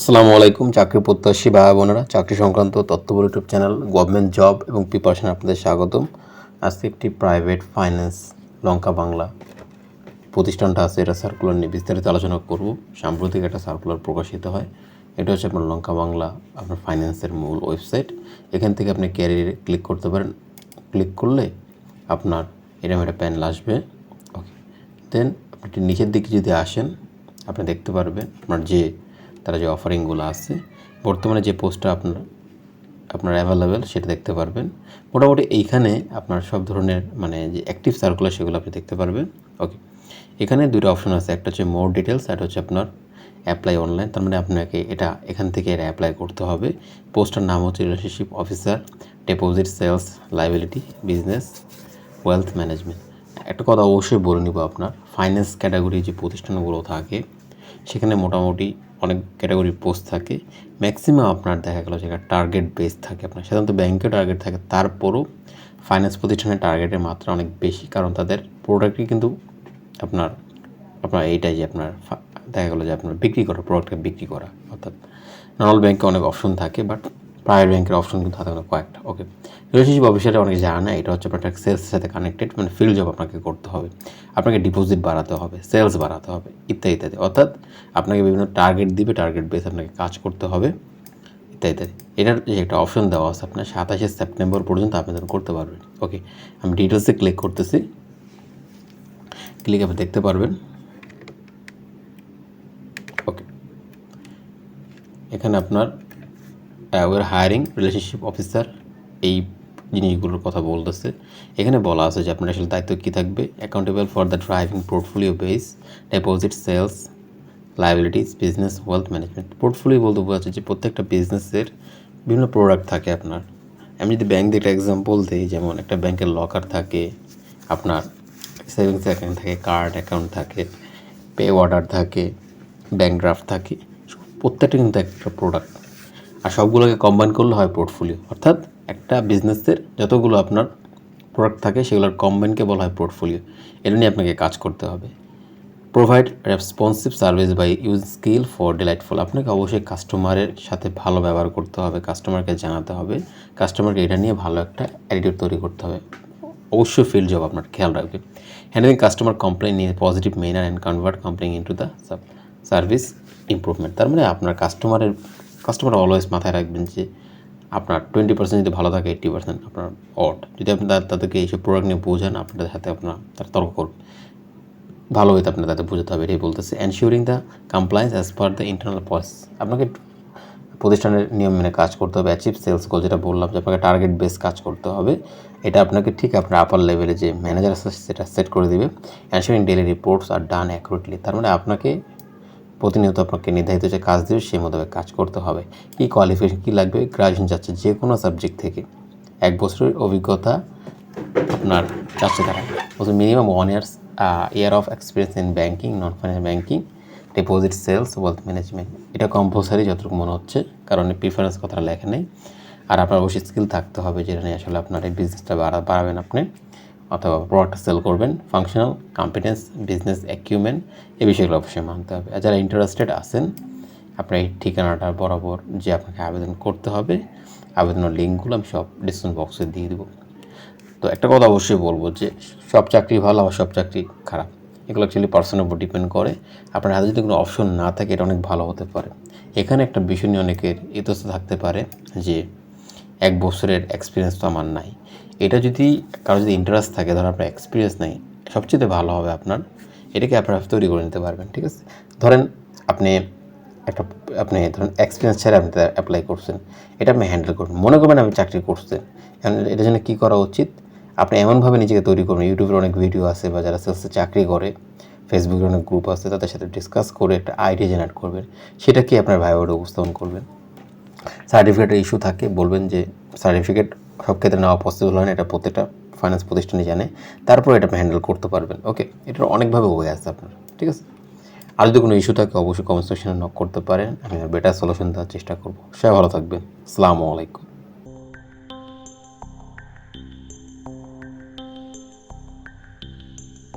আসসালামু আলাইকুম, চাকরি প্রত্যাশী ভাই বোনেরা, চাকরি সংক্রান্ত তথ্যবল ইউটিউব চ্যানেল গভর্নমেন্ট জব এবং প্রিপারেশন আপনাদের স্বাগতম। আজকে একটি প্রাইভেট ফাইন্যান্স লঙ্কা বাংলা প্রতিষ্ঠানটা আছে, এটা সার্কুলার নিয়ে বিস্তারিত আলোচনা করব। সাম্প্রতিক একটা সার্কুলার প্রকাশিত হয়, এটা হচ্ছে আপনার লঙ্কা বাংলা, আপনার ফাইন্যান্সের মূল ওয়েবসাইট। এখান থেকে আপনি ক্যারিয়ারে ক্লিক করতে পারেন। ক্লিক করলে আপনার এরকম একটা প্যানেল আসবে। ওকে দেন আপনি নিচের দিকে যদি আসেন, আপনি দেখতে পারবেন আপনার যে তারা যে অফারিংগুলো আছে, বর্তমানে যে পোস্টটা আপনার আপনার অ্যাভেলেবেল সেটা দেখতে পারবেন। মোটামুটি এইখানে আপনার সব ধরনের মানে যে অ্যাক্টিভ সার্কুলার সেগুলো আপনি দেখতে পারবেন। ওকে এখানে দুটো অপশন আছে, একটা হচ্ছে মোর ডিটেলস একটা হচ্ছে আপনার অ্যাপ্লাই অনলাইন তার মানে আপনাকে এটা এখান থেকে এটা অ্যাপ্লাই করতে হবে। পোস্টার নাম হচ্ছে relationship officer deposit sales liability business wealth management একটা কথা অবশ্যই বলে নিব আপনার ফাইন্যান্স ক্যাটাগরি যে প্রতিষ্ঠানগুলো থাকে, সেখানে মোটামুটি অনেক ক্যাটাগরির পোস্ট থাকে। ম্যাক্সিমাম আপনার দেখা গেলো যেটা টার্গেট বেস থাকে আপনার। সাধারণত ব্যাংকে টার্গেট থাকে, তারপরও ফাইন্যান্স প্রতিষ্ঠানের টার্গেটের মাত্রা অনেক বেশি, কারণ তাদের প্রোডাক্টই কিন্তু আপনার আপনার এইটাই যে আপনার দেখা গেলো যে আপনার বিক্রি করা প্রোডাক্টকে বিক্রি করা, অর্থাৎ। নর্মাল ব্যাংকে অনেক অপশন থাকে বাট প্রাইভেট ব্যাংকের অপশন কিন্তু না কয়েকটা। ওকে রিলেশনশিপ অফিসারে অনেক জানা না, এটা হচ্ছে আপনার একটা সেলসের সাথে কানেক্টেড মানে ফিল্ড জব আপনাকে করতে হবে। আপনাকে ডিপোজিট বাড়াতে হবে সেলস বাড়াতে হবে, ইত্যাদি ইত্যাদি। অর্থাৎ আপনাকে বিভিন্ন টার্গেট দিবে টার্গেট বেস আপনাকে কাজ করতে হবে, ইত্যাদি ইত্যাদি। এটার যে একটা অপশন দেওয়া আছে আপনার, সাতাশে সেপ্টেম্বর পর্যন্ত আবেদন করতে পারবেন। ওকে আমি ডিটেলসে ক্লিক করতেছি। ক্লিক আপনি দেখতে পারবেন। ওকে এখানে আপনার ওয়ার হায়ারিং রিলেশনশিপ অফিসার এই জিনিসগুলোর কথা বলতেছে। এখানে বলা আছে যে আপনার আসলে দায়িত্ব কী থাকবে? Accountable for the driving portfolio base deposit sales liabilities business wealth management portfolio বলতে বোঝাচ্ছে যে প্রত্যেকটা বিজনেসের বিভিন্ন প্রোডাক্ট থাকে আপনার। আমি যদি ব্যাংক দিয়ে একটা এক্সাম্পল দিই, যেমন একটা ব্যাংকের লকার থাকে, আপনার সেভিংস অ্যাকাউন্ট থাকে কার্ড অ্যাকাউন্ট থাকে পে অর্ডার থাকে ব্যাংক ড্রাফট থাকে, প্রত্যেকটা কিন্তু একটা প্রোডাক্ট আর সবগুলোকে কম্বাইন করলে হয় পোর্টফোলিও অর্থাৎ একটা বিজনেসের যতগুলো আপনার প্রোডাক্ট থাকে, সেগুলোর কম্বাইনকে বলা হয় পোর্টফোলিও এটা নিয়ে আপনাকে কাজ করতে হবে। Provide responsive service by use skill for delightful আপনাকে অবশ্যই কাস্টমারের সাথে ভালো ব্যবহার করতে হবে কাস্টমারকে জানাতে হবে। কাস্টমারকে এটা নিয়ে ভালো একটা অ্যাটিটিউড তৈরি করতে হবে। অবশ্যই ফিল্ড জব আপনার খেয়াল রাখবেন হ্যান্ডলিং কাস্টমার কমপ্লেন নিয়ে positive manner and convert complain into the service improvement তার মানে আপনার কাস্টমারের কাস্টমার অলওয়েজ মাথায় রাখবেন যে আপনার টোয়েন্টি পার্সেন্ট যদি ভালো থাকে এইট্টি পার্সেন্ট আপনার অট যদি আপনি তাদেরকে এইসব প্রোডাক্ট নিয়ে বোঝান, আপনাদের হাতে আপনার তার তর্ক করবে। ভালো হইতে আপনার তাদের বোঝাতে হবে, এটাই বলতেছে। Ensuring the compliance as per the internal policy আপনাকে প্রতিষ্ঠানের নিয়ম মেনে কাজ করতে হবে অ্যাচিভ সেলস গোল যেটা বললাম যে আপনাকে টার্গেট বেস কাজ করতে হবে। এটা আপনাকে ঠিক আপনার আপার লেভেলে যে ম্যানেজার আছে সেটা সেট করে দিবে। অ্যানশিওরিং ডেলি রিপোর্টস আর ডান অ্যাকুরেটলি তার মানে আপনাকে প্রতিনিয়ত আপনাকে নির্ধারিত যে কাজ দেবে, সেই মোতাবেক কাজ করতে হবে। কী কোয়ালিফিকেশন কী লাগবে গ্রাজুয়েশন যাচ্ছে যে কোনো সাবজেক্ট থেকে। এক বছরের অভিজ্ঞতা আপনার চাচ্ছে তারা। বলছে minimum one years year of experience in banking non finance banking deposit sales wealth management এটা কম্পালসারি যতটুকু মনে হচ্ছে, কারণ প্রিফারেন্স কথাটা লেখা নেই। আর আপনার অবশ্যই স্কিল থাকতে হবে যেটা নিয়ে আসলে আপনার এই বিজনেসটা বাড়া, বাড়াবেন আপনি। অথবা প্রোডাক্ট সেল করবেন ফাংশনাল কম্পিটেন্স বিজনেস অ্যাকিউমেন্ট এই বিষয়গুলো অবশ্যই মানতে হবে। আর যারা ইন্টারেস্টেড আছেন, আপনার এই ঠিকানাটা বরাবর যে আপনাকে আবেদন করতে হবে, আবেদনের লিঙ্কগুলো আমি সব ডিসক্রিপশন বক্সে দিয়ে দেবো। তো একটা কথা অবশ্যই বলব যে, সব চাকরি ভালো, আবার সব চাকরি খারাপ। এগুলো অ্যাকচুয়ালি পার্সনের উপর ডিপেন্ড করে। আপনার হাতে যদি কোনো অপশন না থাকে, এটা অনেক ভালো হতে পারে। এখানে একটা বিষয় নিয়ে অনেকের ইতস্ত থাকতে পারে যে এক বছরের এক্সপিরিয়েন্স তো আমার নাই। এটা যদি কারও যদি ইন্টারেস্ট থাকে, ধরো আপনার এক্সপিরিয়েন্স নেই, সবচেয়ে ভালো হবে আপনার, এটাকে আপনারা তৈরি করে নিতে পারবেন, ঠিক আছে? ধরেন আপনি একটা, আপনি ধরুন এক্সপিরিয়েন্স ছাড়া আপনি অ্যাপ্লাই করছেন, এটা আপনি হ্যান্ডেল করবেন মনে করবেন আপনি চাকরি করছেন এটার জন্য কী করা উচিত? আপনি এমনভাবে নিজেকে তৈরি করবেন ইউটিউবের অনেক ভিডিও আছে বা যারা সেলসে চাকরি করে ফেসবুকের অনেক গ্রুপ আছে, তাদের সাথে ডিসকাস করে একটা আইডিয়া জেনারেট করবেন, সেটা কি আপনার ভাই উপস্থাপন করবেন? সার্টিফিকেটের ইস্যু থাকে, বলবেন যে সার্টিফিকেট সব ক্ষেত্রে নেওয়া পসিবল হয় না, এটা প্রত্যেকটা ফাইন্যান্স প্রতিষ্ঠানে জানে। তারপর এটা হ্যান্ডেল করতে পারবেন। ওকে এটার অনেকভাবে হয়ে আছে আপনার, ঠিক আছে? আর যদি কোনো ইস্যু থাকে, অবশ্যই কমেন্ট সেকশনে নক করতে পারেন। আমি বেটার সলিউশন দেওয়ার চেষ্টা করব। সবাই ভালো থাকবেন। আসসালামু আলাইকুম।